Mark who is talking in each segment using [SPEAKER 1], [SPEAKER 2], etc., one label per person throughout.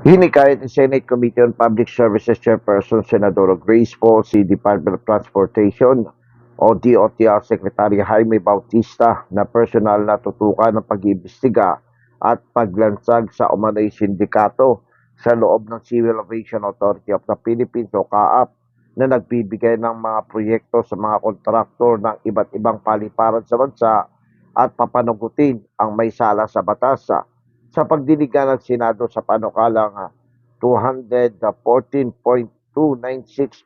[SPEAKER 1] Hinikayat ni Senate Committee on Public Services Chairperson Senadora Grace Paul si Department of Transportation o DOTR Secretary Jaime Bautista na personal na tutukan ng pag-iimbestiga at paglansag sa umano'y sindikato sa loob ng Civil Aviation Authority of the Philippines o CAAP na nagbibigay ng mga proyekto sa mga kontraktor ng iba't ibang paliparan sa bansa at papanugutin ang may sala sa batas. ah, sa pagdiligan ng Senado sa panukalang ah, 214.296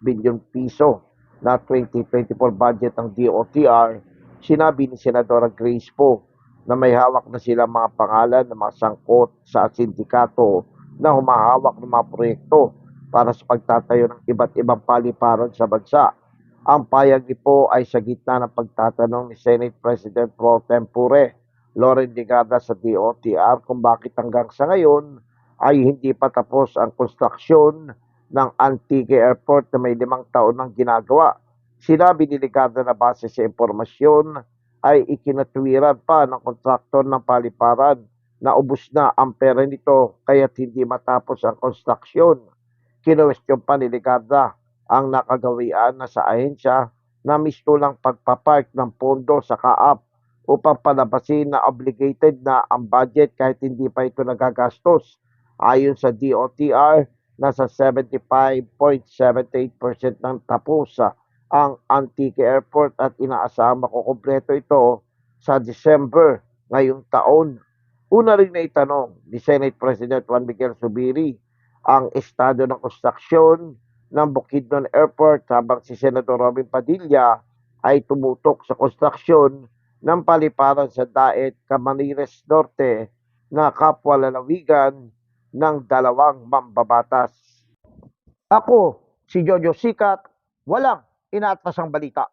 [SPEAKER 1] billion piso na 2024 budget ng DOTR, sinabi ni Senadora Grace Poe na may hawak na sila mga pangalan ng mga sangkot sa sindikato na humahawak ng mga proyekto para sa pagtatayo ng iba't ibang paliparan sa bansa. Ang payag ni Po ay sa gitna ng pagtatanong ni Senate President Pro Tempore Loren Ligada sa DOTR kung bakit hanggang sa ngayon ay hindi pa tapos ang konstruksyon ng Antique Airport na may limang taon ng ginagawa. Sinabi ni Ligada na base sa impormasyon ay ikinatwiran pa ng kontraktor ng paliparan na ubus na ang pera nito kaya't hindi matapos ang konstruksyon. Kinwestiyon pa ni Ligada ang nakagawian na sa ahensya na misto lang pagpapark ng pondo sa kaap upang palabasin na obligated na ang budget kahit hindi pa ito nagagastos. Ayon sa DOTR, nasa 75.78% ng tapos ang Antique Airport at inaasama ko kompleto ito sa December ngayong taon. Una rin na itanong ni Senate President Juan Miguel Subiri ang estado ng konstruksyon ng Bukidnon Airport habang si Senator Robin Padilla ay tumutok sa konstruksyon ng paliparan sa Daet, Camarines Norte na kapwa lalawigan ng dalawang mambabatas. Ako, si Jojo Sikat, walang inaatasang balita.